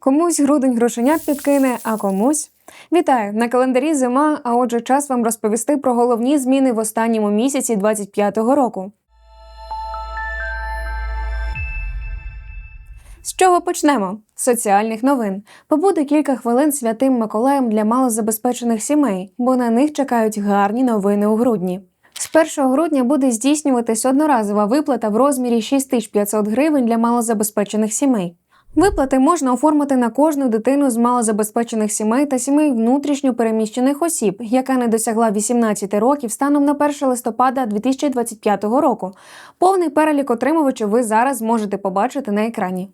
Комусь грудень грошенят підкине, а комусь. Вітаю на календарі зима. А отже, час вам розповісти про головні зміни в останньому місяці 25-го року. З чого почнемо? Соціальних новин. Побуде кілька хвилин святим Миколаєм для малозабезпечених сімей, бо на них чекають гарні новини у грудні. З 1 грудня буде здійснюватись одноразова виплата в розмірі 6500 гривень для малозабезпечених сімей. Виплати можна оформити на кожну дитину з малозабезпечених сімей та сімей внутрішньо переміщених осіб, яка не досягла 18 років станом на 1 листопада 2025 року. Повний перелік отримувачів ви зараз зможете побачити на екрані.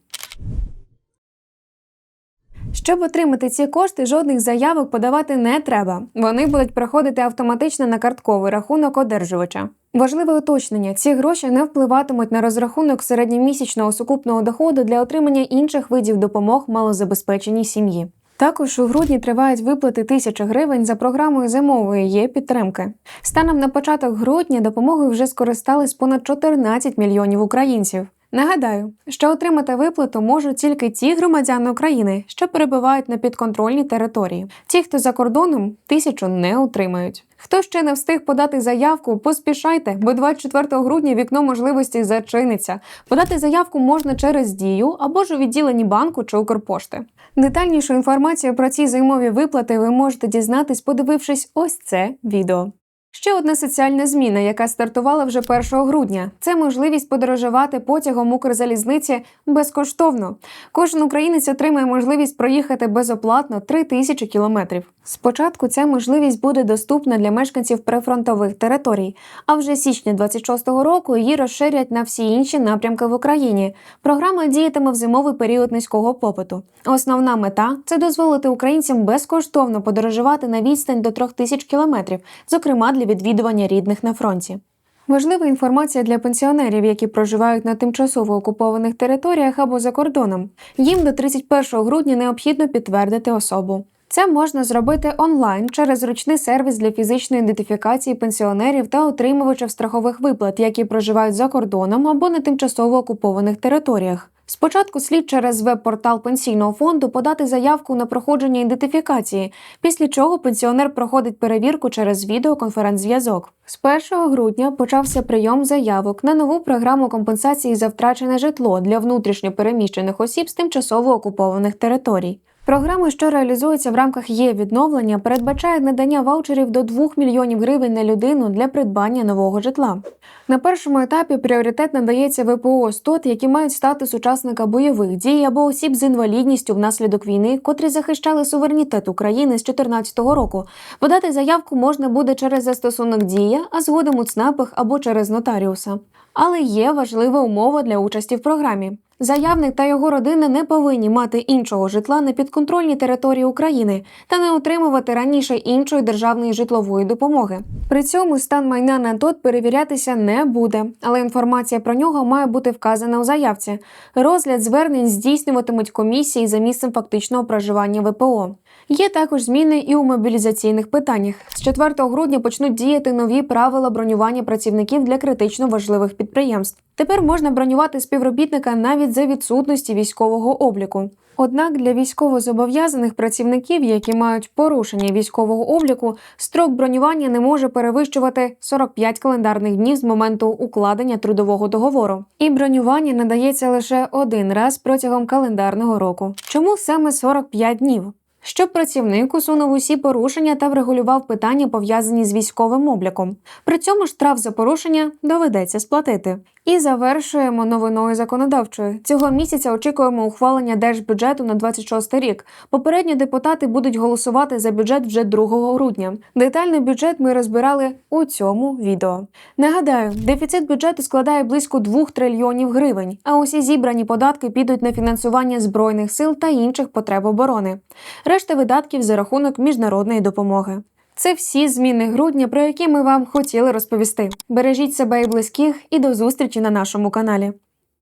Щоб отримати ці кошти, жодних заявок подавати не треба. Вони будуть проходити автоматично на картковий рахунок одержувача. Важливе уточнення: ці гроші не впливатимуть на розрахунок середньомісячного сукупного доходу для отримання інших видів допомог малозабезпеченій сім'ї. Також у грудні тривають виплати тисячі гривень за програмою зимової є підтримки. Станом на початок грудня допомогою вже скористались понад 14 мільйонів українців. Нагадаю, що отримати виплату можуть тільки ті громадяни України, що перебувають на підконтрольній території. Ті, хто за кордоном, тисячу не отримають. Хто ще не встиг подати заявку, поспішайте, бо 24 грудня вікно можливості зачиниться. Подати заявку можна через дію або ж у відділенні банку чи Укрпошти. Детальнішу інформацію про ці зимові виплати ви можете дізнатись, подивившись ось це відео. Ще одна соціальна зміна, яка стартувала вже 1 грудня, це можливість подорожувати потягом Укрзалізниці безкоштовно. Кожен українець отримає можливість проїхати безоплатно 3 тисячі кілометрів. Спочатку ця можливість буде доступна для мешканців прифронтових територій, а вже січня 26-го року її розширять на всі інші напрямки в Україні. Програма діятиме в зимовий період низького попиту. Основна мета це дозволити українцям безкоштовно подорожувати на відстань до 3 тисяч кілометрів, зокрема для відвідування рідних на фронті. Важлива інформація для пенсіонерів, які проживають на тимчасово окупованих територіях або за кордоном. Їм до 31 грудня необхідно підтвердити особу. Це можна зробити онлайн через зручний сервіс для фізичної ідентифікації пенсіонерів та отримувачів страхових виплат, які проживають за кордоном або на тимчасово окупованих територіях. Спочатку слід через веб-портал пенсійного фонду подати заявку на проходження ідентифікації, після чого пенсіонер проходить перевірку через відеоконференц-зв'язок. З 1 грудня почався прийом заявок на нову програму компенсації за втрачене житло для внутрішньо переміщених осіб з тимчасово окупованих територій. Програма, що реалізується в рамках є відновлення, передбачає надання ваучерів до 2 мільйонів гривень на людину для придбання нового житла. На першому етапі пріоритет надається ВПО СТОТ, які мають статус учасника бойових дій або осіб з інвалідністю внаслідок війни, котрі захищали суверенітет України з 2014 року. Подати заявку можна буде через застосунок Дія, а згодом у ЦНАПах або через нотаріуса. Але є важлива умова для участі в програмі. Заявник та його родина не повинні мати іншого житла на підконтрольній території України та не отримувати раніше іншої державної житлової допомоги. При цьому стан майна на ТОТ перевірятися не буде, але інформація про нього має бути вказана у заявці. Розгляд звернень здійснюватимуть комісії за місцем фактичного проживання ВПО. Є також зміни і у мобілізаційних питаннях. З 4 грудня почнуть діяти нові правила бронювання працівників для критично важливих підприємств. Тепер можна бронювати співробітника навіть за відсутності військового обліку. Однак для військовозобов'язаних працівників, які мають порушення військового обліку, строк бронювання не може перевищувати 45 календарних днів з моменту укладення трудового договору. І бронювання надається лише один раз протягом календарного року. Чому саме 45 днів? Щоб працівник усунув усі порушення та врегулював питання, пов'язані з військовим обліком. При цьому штраф за порушення доведеться сплатити. І завершуємо новиною законодавчою. Цього місяця очікуємо ухвалення держбюджету на 26 рік. Попередньо депутати будуть голосувати за бюджет вже 2 грудня. Детальний бюджет ми розбирали у цьому відео. Нагадаю, дефіцит бюджету складає близько 2 трильйонів гривень, а усі зібрані податки підуть на фінансування збройних сил та інших потреб оборони. Решта видатків за рахунок міжнародної допомоги. Це всі зміни грудня, про які ми вам хотіли розповісти. Бережіть себе і близьких, і до зустрічі на нашому каналі.